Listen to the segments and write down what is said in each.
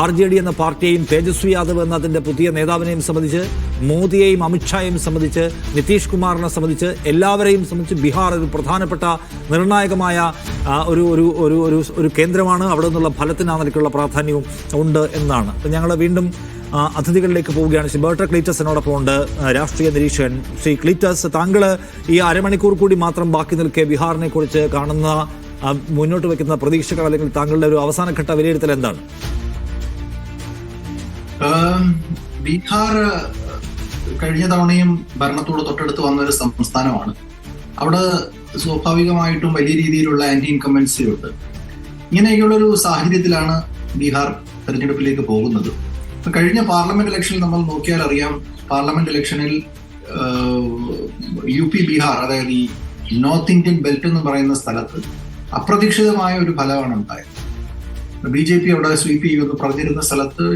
R J D എന്ന പാർട്ടിയെയും തേജസ്വി യാദവ് എന്ന അതിന്റെ പുതിയ നേതാവിനെയും സംബന്ധിച്ച് മോദിയെയും അമിത്ഷായെയും സംബന്ധിച്ച് നിതീഷ് കുമാറിനെ സംബന്ധിച്ച് എല്ലാവരെയും സംബന്ധിച്ച് ബീഹാർ ഒരു പ്രധാനപ്പെട്ട നിർണായകമായ ഒരു ഒരു ഒരു ഒരു ഒരു കേന്ദ്രമാണ്. അവിടെ നിന്നുള്ള ഫലത്തിന് നിലയ്ക്കുള്ള പ്രാധാന്യവും ഉണ്ട് എന്നാണ്. ഞങ്ങൾ വീണ്ടും അതിഥികളിലേക്ക് പോവുകയാണ്. ശ്രീ ബേർട്ട ക്ലീറ്റസ് ഉണ്ട് രാഷ്ട്രീയ നിരീക്ഷകൻ ശ്രീ ക്ലീറ്റസ്. താങ്കൾ ഈ അരമണിക്കൂർ കൂടി മാത്രം ബാക്കി നിൽക്കെ ബീഹാറിനെ കുറിച്ച് കാണുന്ന മുന്നോട്ട് വയ്ക്കുന്ന പ്രതീക്ഷകൾ അല്ലെങ്കിൽ താങ്കളുടെ ഒരു അവസാനഘട്ട വിലയിരുത്തൽ എന്താണ്? ബീഹാർ കഴിഞ്ഞ തവണയും ഭരണത്തോട് തൊട്ടടുത്ത് വന്ന ഒരു സംസ്ഥാനമാണ്. അവിടെ സ്വാഭാവികമായിട്ടും വലിയ രീതിയിലുള്ള ആന്റി ഇൻകമ്പൻസി ഉണ്ട്. ഇങ്ങനെയൊക്കെയുള്ള ഒരു സാഹചര്യത്തിലാണ് ബീഹാർ തെരഞ്ഞെടുപ്പിലേക്ക് പോകുന്നത്. കഴിഞ്ഞ പാർലമെന്റ് ഇലക്ഷനിൽ നമ്മൾ നോക്കിയാൽ അറിയാം പാർലമെന്റ് ഇലക്ഷനിൽ യു പി ബീഹാർ അതായത് ഈ നോർത്ത് ഇന്ത്യൻ ബെൽറ്റ് എന്ന് പറയുന്ന സ്ഥലത്ത് അപ്രതീക്ഷിതമായ ഒരു ഫലമാണ് ഉണ്ടായത്. ബി ജെ പി അവിടെ സ്വീപ്പ് ചെയ്യുമെന്ന് പറഞ്ഞിരുന്ന സ്ഥലത്ത്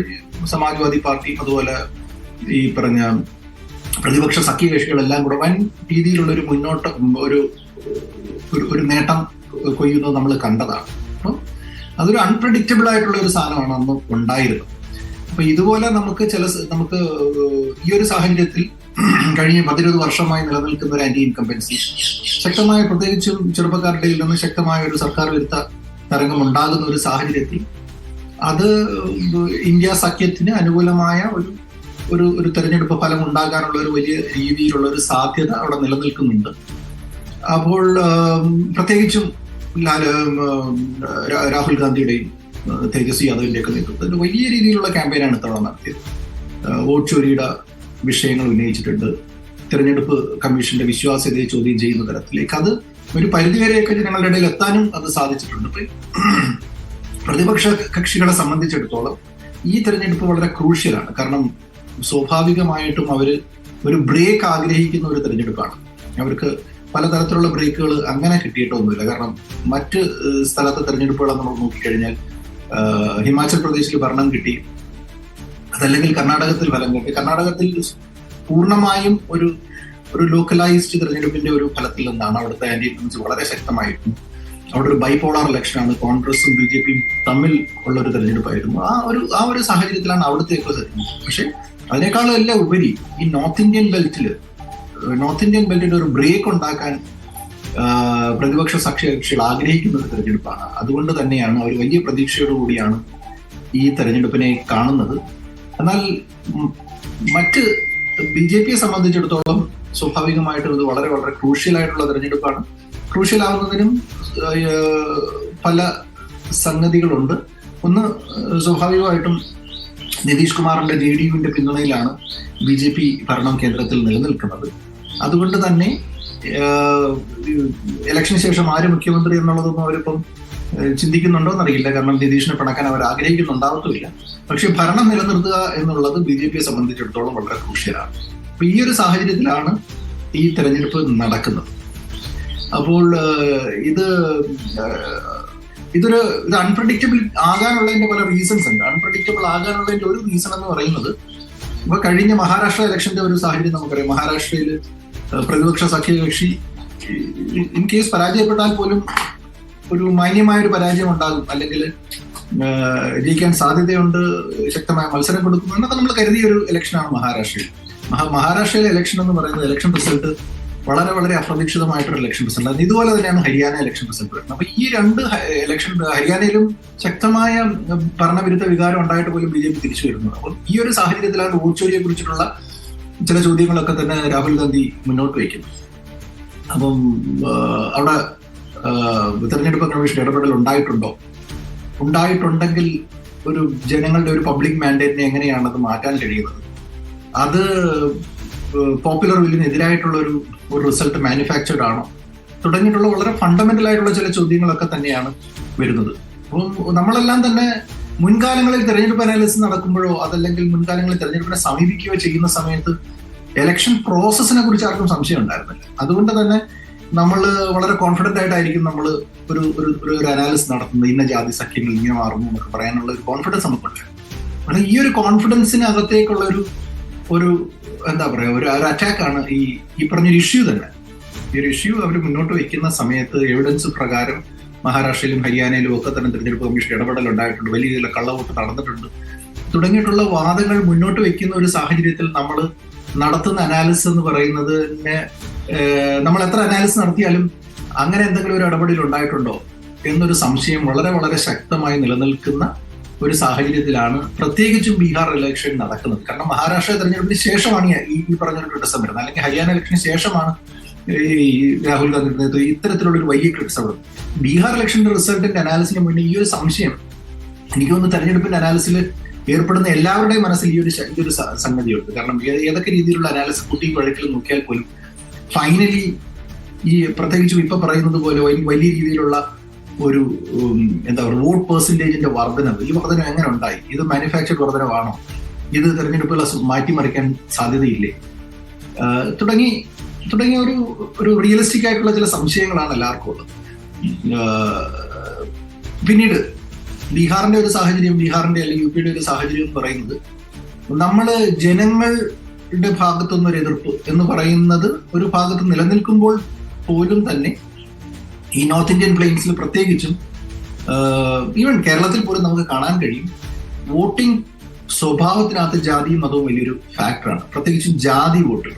സമാജ്വാദി പാർട്ടി അതുപോലെ ഈ പറഞ്ഞ പ്രതിപക്ഷ സഖ്യകക്ഷികളെല്ലാം കൂടെ വൻ രീതിയിലുള്ള ഒരു മുന്നോട്ട് ഒരു ഒരു- നേട്ടം കൊയ്യുന്നത് നമ്മൾ കണ്ടതാണ്. അപ്പം അതൊരു അൺപ്രഡിക്റ്റബിൾ ആയിട്ടുള്ള ഒരു സാധനമാണ് അന്ന് ഉണ്ടായിരുന്നത്. അപ്പൊ ഇതുപോലെ നമുക്ക് ചില നമുക്ക് ഈ ഒരു സാഹചര്യത്തിൽ കഴിഞ്ഞ പതിരുപത് വർഷമായി നിലനിൽക്കുന്ന ഒരു ആന്റി ഇൻകംപൻസി ശക്തമായ പ്രത്യേകിച്ചും ചെറുപ്പക്കാരുടെ നിന്ന് ശക്തമായ ഒരു സർക്കാർ വിരുദ്ധ തരംഗം ഉണ്ടാകുന്ന ഒരു സാഹചര്യത്തിൽ അത് ഇന്ത്യ സഖ്യത്തിന് അനുകൂലമായ ഒരു ഒരു ഒരു തെരഞ്ഞെടുപ്പ് ഫലം ഉണ്ടാകാനുള്ള ഒരു വലിയ രീതിയിലുള്ള ഒരു സാധ്യത അവിടെ നിലനിൽക്കുന്നുണ്ട്. അപ്പോൾ പ്രത്യേകിച്ചും രാഹുൽ ഗാന്ധിയുടെയും തേജസ്വി യാദവിന്റെ ഒക്കെ നേതൃത്വത്തിൽ വലിയ രീതിയിലുള്ള ക്യാമ്പയിനാണ് ഇത്തവണ നടത്തിയത്. വോട്ട് ചോരിയുടെ വിഷയങ്ങൾ ഉന്നയിച്ചിട്ടുണ്ട്. തെരഞ്ഞെടുപ്പ് കമ്മീഷന്റെ വിശ്വാസ്യതയെ ചോദ്യം ചെയ്യുന്ന തരത്തിലേക്ക്. അത് ഒരു പരിധിവരെയൊക്കെ ജനങ്ങളുടെ ഇടയിൽ എത്താനും അത് സാധിച്ചിട്ടുണ്ട്. പ്രതിപക്ഷ കക്ഷികളെ സംബന്ധിച്ചിടത്തോളം ഈ തെരഞ്ഞെടുപ്പ് വളരെ ക്രൂഷ്യലാണ്. കാരണം സ്വാഭാവികമായിട്ടും അവർ ഒരു ബ്രേക്ക് ആഗ്രഹിക്കുന്ന ഒരു തെരഞ്ഞെടുപ്പാണ്. അവർക്ക് പലതരത്തിലുള്ള ബ്രേക്കുകൾ അങ്ങനെ കിട്ടിയിട്ടൊന്നുമില്ല. കാരണം മറ്റ് സ്ഥലത്തെ തെരഞ്ഞെടുപ്പുകൾ നമ്മൾ നോക്കിക്കഴിഞ്ഞാൽ ഹിമാചൽ പ്രദേശിൽ ഭരണം കിട്ടി. അതല്ലെങ്കിൽ കർണാടകത്തിൽ ഫലം കിട്ടി. കർണാടകത്തിൽ പൂർണമായും ഒരു ഒരു ലോക്കലൈസ്ഡ് തെരഞ്ഞെടുപ്പിന്റെ ഒരു ഫലത്തിൽ നിന്നാണ് അവിടുത്തെ ആന്റി ഇൻഫ്ലുവൻസ് വളരെ ശക്തമായിരുന്നു അവിടെ ഒരു ബൈപോളാർ ഇലക്ഷനാണ് കോൺഗ്രസും ബി ജെ പിയും തമ്മിൽ ഉള്ള ഒരു തെരഞ്ഞെടുപ്പായിരുന്നു. ആ ഒരു ആ ഒരു സാഹചര്യത്തിലാണ് അവിടുത്തേക്ക് തെരഞ്ഞെടുപ്പ്. പക്ഷെ അതിനേക്കാളും എല്ലാം ഉപരി ഈ നോർത്ത് ഇന്ത്യൻ ബെൽറ്റിൽ നോർത്ത് ഇന്ത്യൻ ബെൽറ്റിൽ ഒരു ബ്രേക്ക് ഉണ്ടാക്കാൻ പ്രതിപക്ഷ പ്രതിപക്ഷ സഖ്യകക്ഷികൾ ആഗ്രഹിക്കുന്ന ഒരു തെരഞ്ഞെടുപ്പാണ്. അതുകൊണ്ട് തന്നെയാണ് അവർ വലിയ പ്രതീക്ഷയോടുകൂടിയാണ് ഈ തെരഞ്ഞെടുപ്പിനെ കാണുന്നത്. എന്നാൽ മറ്റ് ബി ജെ പിയെ സംബന്ധിച്ചിടത്തോളം സ്വാഭാവികമായിട്ടും ഇത് വളരെ വളരെ ക്രൂഷ്യൽ ആയിട്ടുള്ള തെരഞ്ഞെടുപ്പാണ്. ക്രൂഷ്യൽ ആവുന്നതിനും പല സംഗതികളുണ്ട്. ഒന്ന് സ്വാഭാവികമായിട്ടും നിതീഷ് കുമാറിന്റെ ജെ ഡി യുവിന്റെ പിന്തുണയിലാണ് ബി ജെ പി ഭരണം കേന്ദ്രത്തിൽ നിലനിൽക്കുന്നത്. അതുകൊണ്ട് തന്നെ ഇലക്ഷന് ശേഷം ആര് മുഖ്യമന്ത്രി എന്നുള്ളതൊന്നും അവരിപ്പം ചിന്തിക്കുന്നുണ്ടോ എന്നറിയില്ല. കാരണം നിതീഷിനെ പിണക്കാൻ അവർ ആഗ്രഹിക്കുന്നുണ്ടാവത്തുമില്ല. പക്ഷെ ഭരണം നിലനിർത്തുക എന്നുള്ളത് ബി ജെ പിയെ സംബന്ധിച്ചിടത്തോളം വളരെ ക്രൂഷ്യലാണ്. അപ്പൊ ഈ ഒരു സാഹചര്യത്തിലാണ് ഈ തെരഞ്ഞെടുപ്പ് നടക്കുന്നത്. അപ്പോൾ ഇത് ഇതൊരു ഇത് അൺപ്രഡിക്റ്റബിൾ ആകാനുള്ളതിന്റെ പല റീസൺസ് ഉണ്ട്. അൺപ്രഡിക്റ്റബിൾ ആകാനുള്ളതിന്റെ ഒരു റീസൺ എന്ന് പറയുന്നത് ഇപ്പൊ കഴിഞ്ഞ മഹാരാഷ്ട്ര ഇലക്ഷന്റെ ഒരു സാഹചര്യം നമുക്കറിയാം. മഹാരാഷ്ട്രയിൽ പ്രതിപക്ഷ സഖ്യകക്ഷി ഇൻ കേസ് പരാജയപ്പെട്ടാൽ പോലും ഒരു മാന്യമായ ഒരു പരാജയം ഉണ്ടാകും അല്ലെങ്കിൽ ജയിക്കാൻ സാധ്യതയുണ്ട് ശക്തമായ മത്സരം കൊടുക്കും എന്നൊക്കെ നമ്മൾ കരുതിയ ഒരു ഇലക്ഷനാണ് മഹാരാഷ്ട്രയിൽ. മഹാ- മഹാരാഷ്ട്രയിലെ ഇലക്ഷൻ എന്ന് പറയുന്നത് ഇലക്ഷൻ റിസൾട്ട് വളരെ വളരെ അപ്രതീക്ഷിതമായിട്ടൊരു ഇലക്ഷൻ റിസൾട്ട് അത് ഇതുപോലെ തന്നെയാണ് ഹരിയാന ഇലക്ഷൻ റിസൾട്ട് വരുന്നത് അപ്പൊ ഈ രണ്ട് ഇലക്ഷൻ ഹരിയാനയിലും ശക്തമായ ഭരണവിരുദ്ധ വികാരം ഉണ്ടായിട്ട് പോലും ബി ജെ പി തിരിച്ചു വരുന്നത് അപ്പം ഈ ഒരു സാഹചര്യത്തിലാണ് വോട്ട് കുറിച്ചിട്ടുള്ള ചില ചോദ്യങ്ങളൊക്കെ തന്നെ രാഹുൽ ഗാന്ധി മുന്നോട്ട് വയ്ക്കുന്നു അപ്പം അവിടെ തെരഞ്ഞെടുപ്പ് കമ്മീഷൻ ഇടപെടൽ ഉണ്ടായിട്ടുണ്ടോ? ഉണ്ടായിട്ടുണ്ടെങ്കിൽ ഒരു ജനങ്ങളുടെ ഒരു പബ്ലിക് മാൻഡേറ്റിനെ എങ്ങനെയാണ് അത് മാറ്റാൻ കഴിയുന്നത്? അത് പോപ്പുലർ വില്ലിനെതിരായിട്ടുള്ള ഒരു ഒരു റിസൾട്ട് മാനുഫാക്ചർഡ് ആണോ? തുടങ്ങിയിട്ടുള്ള വളരെ ഫണ്ടമെന്റൽ ആയിട്ടുള്ള ചില ചോദ്യങ്ങളൊക്കെ തന്നെയാണ് വരുന്നത്. അപ്പം നമ്മളെല്ലാം തന്നെ മുൻകാലങ്ങളിൽ തെരഞ്ഞെടുപ്പ് അനാലിസിസ് നടക്കുമ്പോഴോ അതല്ലെങ്കിൽ മുൻകാലങ്ങളിൽ തെരഞ്ഞെടുപ്പിനെ സമീപിക്കുകയോ ചെയ്യുന്ന സമയത്ത് എലക്ഷൻ പ്രോസസ്സിനെ കുറിച്ച് ആർക്കും സംശയം ഉണ്ടായിരുന്നില്ല. അതുകൊണ്ട് തന്നെ നമ്മൾ വളരെ കോൺഫിഡന്റ് ആയിട്ടായിരിക്കും നമ്മൾ ഒരു ഒരു ഒരു അനാലിസിസ് നടത്തുന്നത്. ഇന്ന ജാതി സഖ്യങ്ങൾ ഇങ്ങനെ മാറുന്നു എന്നൊക്കെ പറയാനുള്ള ഒരു കോൺഫിഡൻസ് നമുക്കുണ്ടായിരുന്നു പക്ഷേ ഈ ഒരു കോൺഫിഡൻസിന് അകത്തേക്കുള്ള ഒരു ഒരു എന്താ പറയാ ഒരു ഒരു അറ്റാക്കാണ് ഈ ഈ പറഞ്ഞൊരു ഇഷ്യൂ തന്നെ. ഈ ഒരു ഇഷ്യൂ അവർ മുന്നോട്ട് വെക്കുന്ന സമയത്ത് എവിഡൻസ് പ്രകാരം മഹാരാഷ്ട്രയിലും ഹരിയാനയിലും ഒക്കെ തന്നെ തിരഞ്ഞെടുപ്പ് കമ്മീഷൻ ഇടപെടൽ ഉണ്ടായിട്ടുണ്ട് വലിയ രീതിയിലുള്ള കള്ളവോട്ട് നടന്നിട്ടുണ്ട്. തുടങ്ങിയിട്ടുള്ള വാദങ്ങൾ മുന്നോട്ട് വെക്കുന്ന ഒരു സാഹചര്യത്തിൽ നമ്മൾ നടത്തുന്ന അനാലിസിസ് എന്ന് പറയുന്നത് നമ്മൾ എത്ര അനാലിസിസ് നടത്തിയാലും അങ്ങനെ എന്തെങ്കിലും ഒരു ഇടപെടൽ ഉണ്ടായിട്ടുണ്ടോ എന്നൊരു സംശയം വളരെ വളരെ ശക്തമായി നിലനിൽക്കുന്ന ഒരു സാഹചര്യത്തിലാണ് പ്രത്യേകിച്ചും ബീഹാർ ഇലക്ഷൻ നടക്കുന്നത്. കാരണം മഹാരാഷ്ട്ര തെരഞ്ഞെടുപ്പിന് ശേഷമാണ് ഈ പറഞ്ഞ ക്രിട്ടിസം വരുന്നത്. അല്ലെങ്കിൽ ഹരിയാന ഇലക്ഷന് ശേഷമാണ് ഈ രാഹുൽ ഗാന്ധിയുടെ നേതൃത്വം ഇത്തരത്തിലുള്ള ഒരു വലിയ ക്രിട്ടിസം ബീഹാർ ഇലക്ഷന്റെ റിസൾട്ടിന്റെ അനാലിസിന് മുന്നേ ഈ ഒരു സംശയം എനിക്ക് തോന്നുന്നു തെരഞ്ഞെടുപ്പിന്റെ അനാലിസിൽ ഏർപ്പെടുന്ന എല്ലാവരുടെയും മനസ്സിൽ ഈ ഒരു ഈ ഒരു സംഗതിയുണ്ട്. കാരണം ഏതൊക്കെ രീതിയിലുള്ള അനാലിസിസ് കുട്ടി വഴക്കിൽ നോക്കിയാൽ പോലും ഫൈനലി ഈ പ്രത്യേകിച്ചും ഇപ്പൊ പറയുന്നത് പോലെ വലിയ രീതിയിലുള്ള ഒരു എന്താ പറയുക വോട്ട് പെർസെന്റേജിന്റെ വർധനവ്. ഈ വർധനം എങ്ങനെ ഉണ്ടായി? ഇത് മാനുഫാക്ചർഡ് വർധനവാണോ? ഇത് തെരഞ്ഞെടുപ്പുകളെ മാറ്റിമറിക്കാൻ സാധ്യതയില്ലേ? തുടങ്ങി തുടങ്ങിയ ഒരു ഒരു റിയലിസ്റ്റിക് ആയിട്ടുള്ള ചില സംശയങ്ങളാണ് എല്ലാവർക്കും ഉള്ളത്. പിന്നീട് ബീഹാറിന്റെ ഒരു സാഹചര്യം ബീഹാറിന്റെ അല്ലെങ്കിൽ യു പിയുടെ ഒരു സാഹചര്യം പറയുന്നത് നമ്മൾ ജനങ്ങളുടെ ഭാഗത്തുനിന്നൊരു എതിർപ്പ് എന്ന് പറയുന്നത് ഒരു ഭാഗത്ത് നിലനിൽക്കുമ്പോൾ പോലും തന്നെ ഈ നോർത്ത് ഇന്ത്യൻ പ്ലെയിൻസിൽ പ്രത്യേകിച്ചും ഈവൻ കേരളത്തിൽ പോലും നമുക്ക് കാണാൻ കഴിയും. വോട്ടിംഗ് സ്വഭാവത്തിനകത്ത് ജാതിയും മതവും വലിയൊരു ഫാക്ടറാണ് പ്രത്യേകിച്ചും ജാതി വോട്ടുകൾ.